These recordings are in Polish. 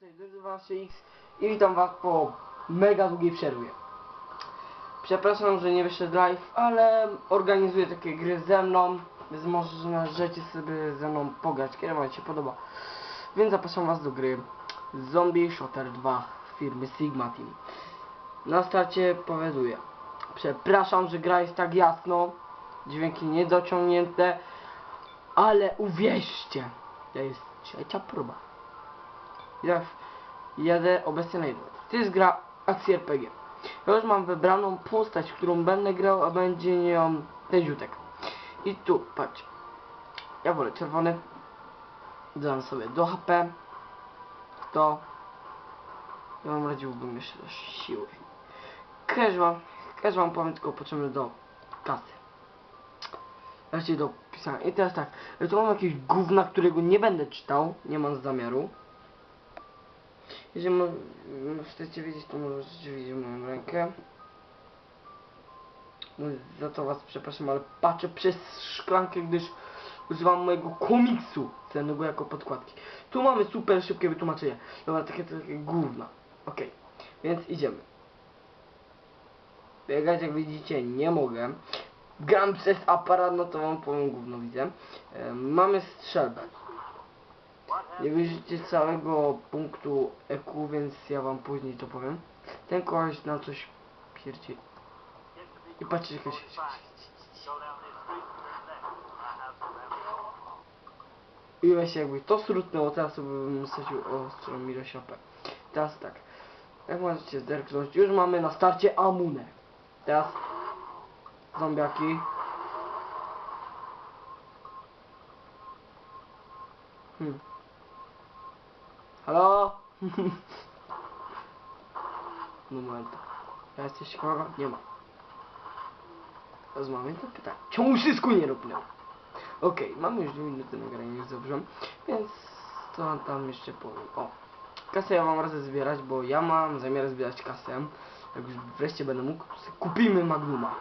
Cześć, drodzy Wasze X i witam Was po mega długiej przerwie. Przepraszam, że nie wyszedł live, ale organizuję takie gry ze mną, więc możecie sobie ze mną pograć, kiedy Wam się podoba. Więc zapraszam Was do gry Zombie Shooter 2 firmy Sigma Team. Na starcie powiaduję. Przepraszam, że gra jest tak jasno, dźwięki niedociągnięte, ale uwierzcie, to jest trzecia próba. Ja jadę obecnie na jedno. To jest gra akcji RPG. Ja już mam wybraną postać, którą będę grał, a będzie nią ten ziutek. I tu, patrz. Ja wolę czerwony. Dam sobie do HP. To. Ja mam radziłbym jeszcze do siły. Cash wam powiem tylko potrzebny do kasy. Raczej do pisania. I teraz tak, tu mam jakieś gówna, którego nie będę czytał. Nie mam zamiaru. Jeżeli mo chcecie wiedzieć, to możecie widzieć moją rękę. No, za to was przepraszam, ale patrzę przez szklankę, gdyż używam mojego komiksu cennego jako podkładki. Tu mamy super szybkie wytłumaczenie. Dobra, takie, takie gówna. Okej, więc idziemy. Biegać jak widzicie nie mogę. Gram przez aparat, no to wam powiem gówno widzę. E, mamy strzelbę. Nie widzicie całego punktu EQ, więc ja wam później to powiem. Ten koleś na coś pierdzie. I patrzcie. I właśnie jakby to srutnęło, teraz bym stracił ostrą milosiopę. Teraz tak. Jak możecie zerknąć, już mamy na starcie Amunę. Teraz zombiaki. Hmm. Halo? no moment. Ja jesteś kogo? Nie ma. Mamy jedno pytanie. Czemu wszystko nie robię? Okej, mamy już 2 minuty nagrania, jest dobrze. Więc co tam jeszcze powiem? O, kasę ja wam radzę zbierać, bo ja mam zamiar zbierać kasę. Jak już wreszcie będę mógł, to kupimy Magnuma.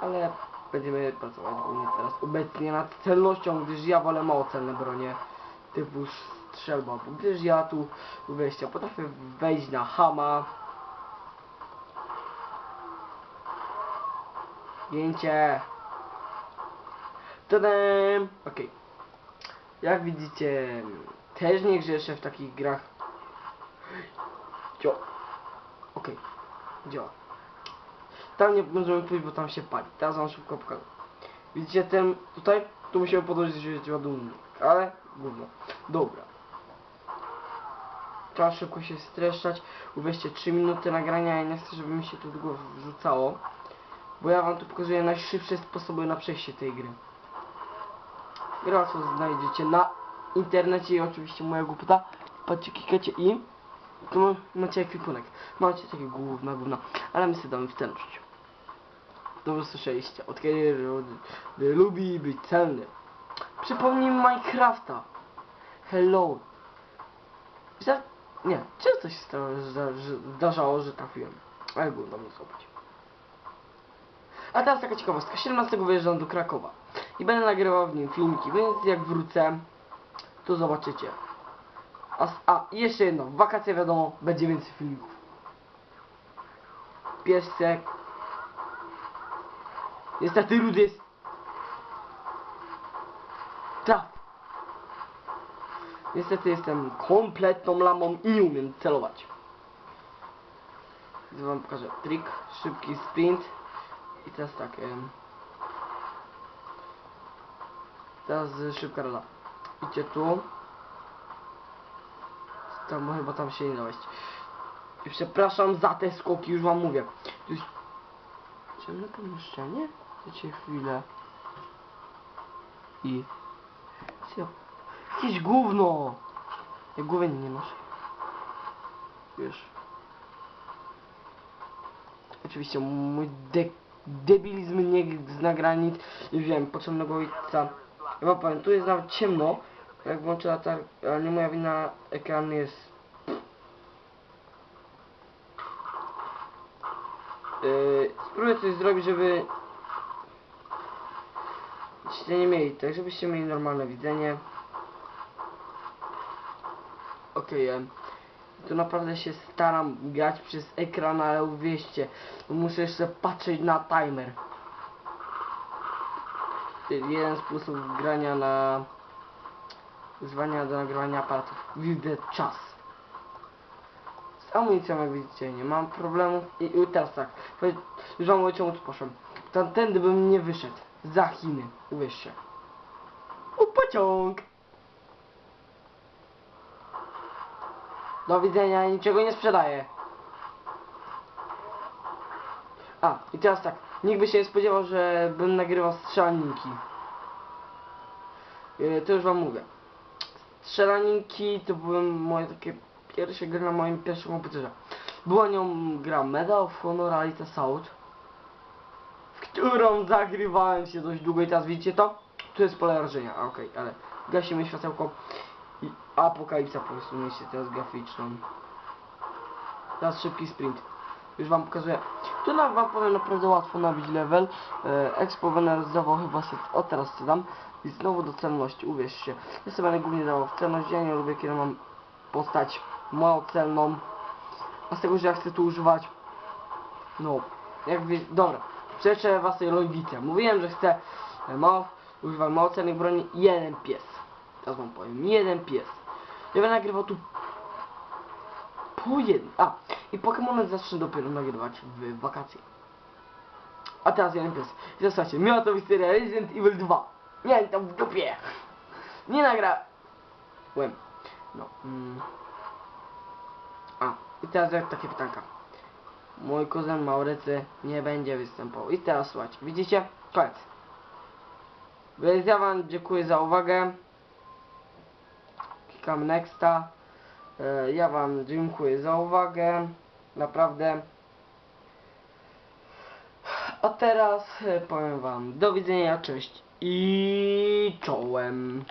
Ale będziemy pracować głównie teraz obecnie nad celnością, gdyż ja wolę mało celne bronie typu strzelba, bo gdyż ja tu wejścia potrafię wejść na hama. Zdjęcie. Tadam! Okej. Jak widzicie, też nie grzeszę w takich grach. Cio. Okej. Działa. Tam nie możemy pójść, bo tam się pali. Teraz wam szybko pokażę. Widzicie ten tutaj? Tu musimy podłożyć ładunek, ale gówno. Dobra. Trzeba szybko się streszczać. Uweźcie 3 minuty nagrania. Ja nie chcę, żeby mi się tu długo wrzucało. Bo ja wam tu pokazuję najszybsze sposoby na przejście tej gry. Gra łatwo znajdziecie na internecie i oczywiście mojego puta. Patrzcie, klikacie i tu macie ekwipunek. Macie takie główne gówna, ale my sobie damy w celność. Dobrze słyszeliście. Od kiedy lubi być celny. Przypomnij Minecrafta. Hello. Za... Nie, często się stało, zdarzało, że trafiłem. Ale było do mnie złapać. A teraz taka ciekawostka. 17 wyjeżdżam do Krakowa. I będę nagrywał w nim filmiki, więc jak wrócę, to zobaczycie. A, a jeszcze jedno. Wakacje wiadomo, będzie więcej filmików. Piesek. Niestety Rudy jest... Niestety jestem kompletną lamą i umiem celować. Więc wam pokażę trik, szybki sprint. I teraz tak. Teraz szybka rada. Idźcie tu. Tam chyba tam się nie da wejść. I przepraszam za te skoki, już wam mówię. To jest ciemne pomieszczenie? Chcecie chwilę. I... Co? Jakieś gówno! Jak głowy nie masz. Wiesz. Oczywiście mój de debilizm nie zna granic. Wiem, potrzebnego ojca. Wam powiem, tu jest nawet ciemno. Jak włączę latar, ale nie moja wina, ekran jest... Yy, spróbuję coś zrobić, żeby... Żebyście nie mieli, tak żebyście mieli normalne widzenie. Okej. em, tu naprawdę się staram grać przez ekran, ale uwierzcie, muszę jeszcze patrzeć na timer. Jeden plusów grania na wyzwania do nagrywania aparatów. Widzę czas. Z amunicją jak widzicie nie mam problemów i, i teraz tak, czemu tu poszedłem. Tamtędy bym nie wyszedł. Za Chiny, uwierzcie. O pociąg! Do widzenia, niczego nie sprzedaję. A, i teraz tak, nikt by się nie spodziewał, że bym nagrywał strzelaniki. Yy, to już wam mówię. Strzelaninki to były moje takie pierwsze gry na moim pierwszym komputerze. Była nią gra Medal of Honor Assault, w którą zagrywałem się dość długo i teraz widzicie to? Tu jest pole rażenia, okej, ale gasimy światełko apokalipsa powiedzmy się teraz graficzną. Teraz szybki sprint. Już wam pokazuję. Tu na wam powiem naprawdę łatwo nabić level. E, Expo będę zdawał chyba sobie, o teraz co dam. I znowu do celności, uwierzcie. Ja sobie będę głównie dawał w celność, ja nie lubię kiedy mam postać mało celną. A z tego, że ja chcę tu używać. No, jak wie, dobra. Przeczę was tej logice. Mówiłem, że chcę e, mało, używam mało celnych broni. Jeden pies. Teraz wam powiem. Jeden pies. Ja będę nagrywał tu po jednym. A, i Pokémony zacznę dopiero nagrywać w wakacje. A teraz jeden pies. Słuchajcie, miała to być seria Resident Evil 2. Nie, to w dupie. Nie nagra. Łem. No. Mm. A, i teraz jak takie pytanka. Mój kuzyn Maurycy nie będzie występował. I teraz słuchajcie, widzicie? Koniec. Więc ja wam dziękuję za uwagę. Klikam nexta. E, Ja wam dziękuję za uwagę. Naprawdę. A teraz e, powiem wam do widzenia, cześć i czołem.